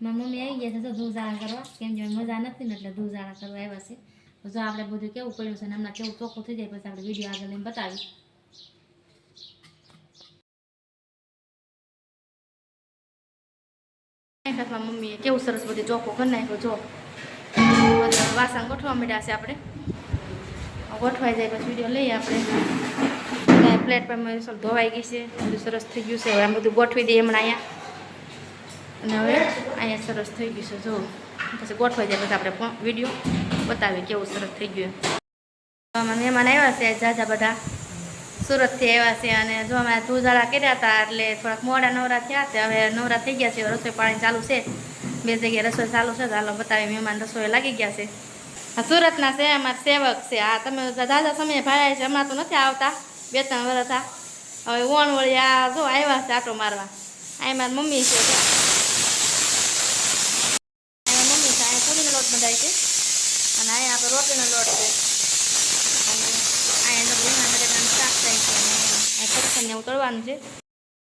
મારી મમ્મી આવી ગયા છે તો ધૂળઝાળા કરવા. કેમ કે મજા નથી ને એટલે ધૂળઝાળા કરવા આવ્યા છે. જો આપણે બધું કેવું કર્યું છે ને હમણાં કેવું ચોખ્ખું થઈ જાય, પછી આપણે વીડિયો આગળ લઈને બતાવીએ મમ્મીએ કેવું સરસ બધું ચોખ્ખો કરી નાખ્યું, જો. વાસણ ગોઠવા માંડ્યા છે આપણે. ગોઠવાઈ જાય, પછી વીડિયો લઈએ આપણે. પ્લેટ પર ધોવાઈ ગઈ છે, બધું સરસ થઈ ગયું છે. હવે આમ બધું ગોઠવી દઈએ હમણાં અહીંયા. અને હવે અહીંયા સરસ થઈ ગયું છે. જો, પછી ગોઠવાઈ જાય, પછી આપણે વીડિયો બતાવીએ કેવું સરસ થઈ ગયું મહેમાન આવ્યા છે જાજા બધા. સુરતથી આવ્યા છે અને જો અમે ધૂજાળા કર્યા હતા, એટલે થોડાક મોડા નવરા થયા છે. હવે નવરા થઈ ગયા છે રસોઈ પાણી ચાલુ છે. બે જગ્યાએ રસોઈ ચાલુ છે ચાલો બતાવી મહેમાન રસોઈ લાગી ગયા છે. સુરતના છે, અમારા સેવક છે. આ તમે દાદા સમયે ભાઈ છે હમણાં તો નથી આવતા, બે, ત્રણ વર્ષ હવે ઓણ વળી આ જો આવ્યા છે આટો મારવા. આ મારી મમ્મી છે જો. અહીંયા મમ્મી છે અહીંયા પૂરીનો લોટ બંધાય છે અને અહીંયા આપણે રોટીનો લોટ છે અને અહીંયા રીંગણા બટેટાનું શાક થાય છે અને પથ્થરને એવું તળવાનું છે.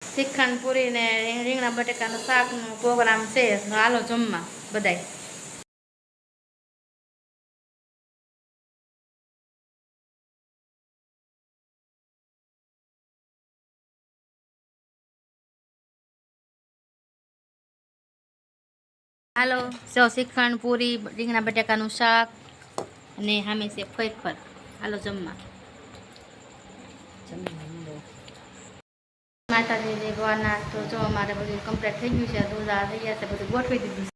શ્રીખંડ પૂરી ને રીંગણા બટેકાનું શાકનો પ્રોગ્રામ છે. હાલો જમવા બધાય. હાલો, જો શ્રીખંડ પૂરી રીંગણા બટાકાનું શાક અને સામે છે ફરફર. હાલો જમવા. માતાજી ભગવાનના તો જો અમારે બધું કમ્પ્લીટ થઈ ગયું છે દોજા થઈ ગયા છે, બધું ગોઠવી દીધું છે.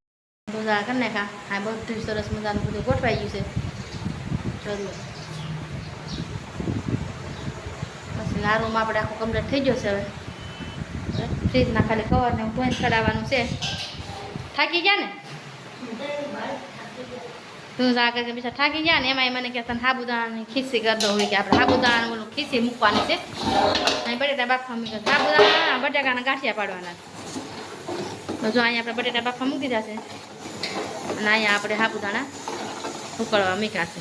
દોધા કરી નાખા હા બધું સરસ મજાનું બધું ગોઠવાઈ ગયું છે. જોયું પછી લારૂમાં આપણે આખું કમ્પ્લીટ થઈ ગયો છે હવે. ફ્રીજના ખાલી કવરને પોઈન્ટ કરાવવાનું છે. થાકી ગયા ને? તું આગળ કે બીજા થાકી ગયા ને એમાં મને કે તને સાબુદાણાની ખીસી કરી હોય કે આપણે સાબુદાણા ઓલું ખીસી મૂકવાની છે અહીં બટેટા બાફા મૂકી સાબુદાણા બટાકાના ગાંઠિયા પાડવાના તો જો અહીંયા આપણે બટેટા બાફા મૂકી દીધા છે અને અહીંયા આપણે સાબુદાણા ઉકળવા મૂક્યા છે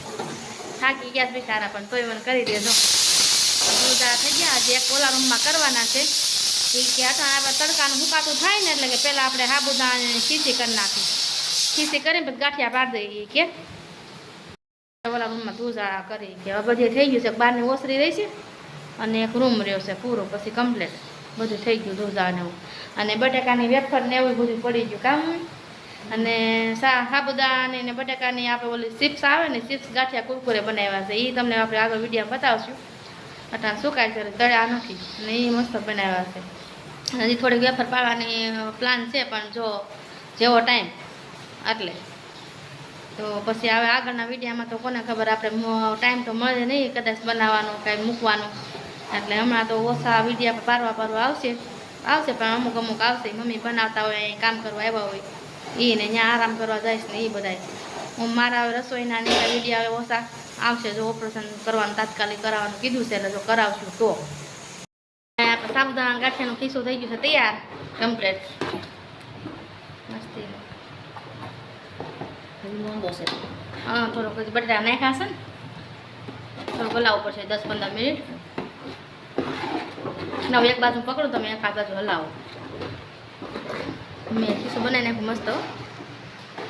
થાકી ગયા છે બિચારા પણ તોય મને કરી દેજો દૂધા થઈ ગયા જે એક ઓલા રૂમમાં કરવાના છે એ કે આપણે તડકાનું મૂકાતું થાય ને એટલે કે પહેલાં આપણે સાબુદાણાની ખીસી કરી નાખી. ખીસી કરીને પછી ગાંઠિયા પાડી દઈએ કે. ઓલા રૂમમાં ધૂજાળા કરી કે હવે બધી થઈ ગયું છે બહારની ઓસરી રહી છે અને એક રૂમ રહ્યો છે પૂરો, પછી કમ્પ્લેટ બધું થઈ ગયું ધૂજા ને એવું. અને બટાકાની વેફર ને એવું બધું પડી ગયું કામ. અને સા સાબુદાણાની ને બટાકાની આપણે ઓલી ચિપ્સ આવે ને, ચિપ્સ ગાંઠિયા કુરકુરે બનાવ્યા છે. એ તમને આપણે આગળ વિડીયોમાં બતાવશું. અટાણ સુકાય છે તળ્યા નથી. અને એ મસ્ત બનાવ્યા છે. હજી થોડીક વેફર પાડવાની પ્લાન છે, પણ જો, જેવો ટાઈમ એટલે. તો પછી હવે આગળના વિડીયામાં તો કોને ખબર, આપણે ટાઈમ તો મળે નહીં, કદાચ બનાવવાનો, કાંઈ મૂકવાનું. એટલે હમણાં તો ઓછા વિડીયા પારવા પારવા આવશે. આવશે પણ અમુક અમુક આવશે. મમ્મી બનાવતા હોય, અહીં કામ કરવા આવ્યા હોય. એ ને ત્યાં આરામ કરવા જઈશ ને એ બધાય. હું મારા રસોઈના ને વિડીયા હવે ઓછા આવશે. જો ઓપરેશન કરવાનું તાત્કાલિક કરાવવાનું કીધું છે એટલે જો કરાવશું તો. આપણે સાબુદાણા ગાંઠિયાનું ખીસું થઈ ગયું છે, તૈયાર? કમ્પ્લેટ મસ્તી હા થોડોક બટાટા નાખ્યા છે ને. થોડુંક હલાવવું પડશે દસ પંદર મિનિટ. નવ એક બાજુ પકડો તમે એક આ બાજુ હલાવો. મેં ખીસું બનાવી નાખું મસ્ત.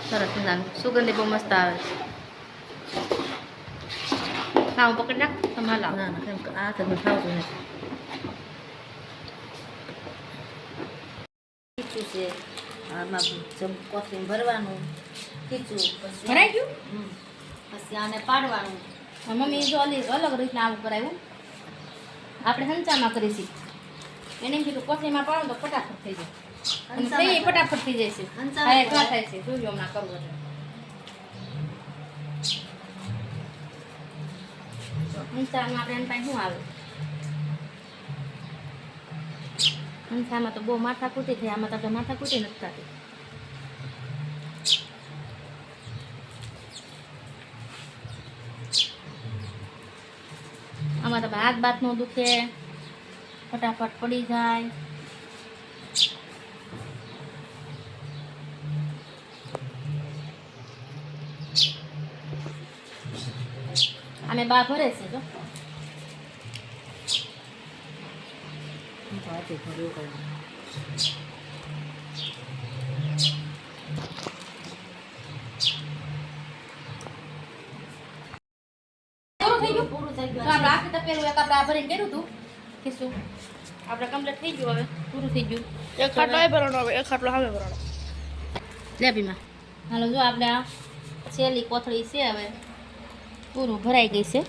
સરસ મજાનું. સુગંધી બહુ મસ્ત આવે છે. હા હું પકડી નાખ તમે હલાવો. ના ના આ તમે ખાવતું નથી. છે. આમાં જમ કોથળી ભરવાનું ખીચું પછી ભરાઈ ગયું? પછી આને પાડવાનું. મમ્મી જો અલી અલગ રીતના આવું કરાવ્યું. આપણે હંચામાં કરીશી એને એમ કીધું કોથળીમાં પાડો તો ફટાફટ થઈ જાય. ફટાફટ થઈ જાય છે. થાય છે. જોજો હમણાં કરવું એટલે. હંચામાં આપણે એની પાસે શું આવે? હંચામાં તો બહુ માથા કૂટી થાય આમાં તો આપણે માથા કૂટી નથી થતી. આમાં તો હાથ બાથનું દુખે, ફટાફટ પડી જાય. આમે બા ભરે છે, જો. આપણે કમ્પ્લીટ થઈ ગયું હવે પૂરું થઈ ગયું. એક ખાટલો એ ભરવાનો હવે એક ખાટલો હવે ભરવાનો લે હાલો જો આપણે આ છેલ્લી કોથળી છે હવે પૂરું ભરાઈ ગઈ છે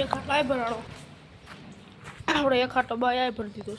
એક ખાટલો આય ભરાડો આપણે એક ખાટલો બાય ભરી દીધો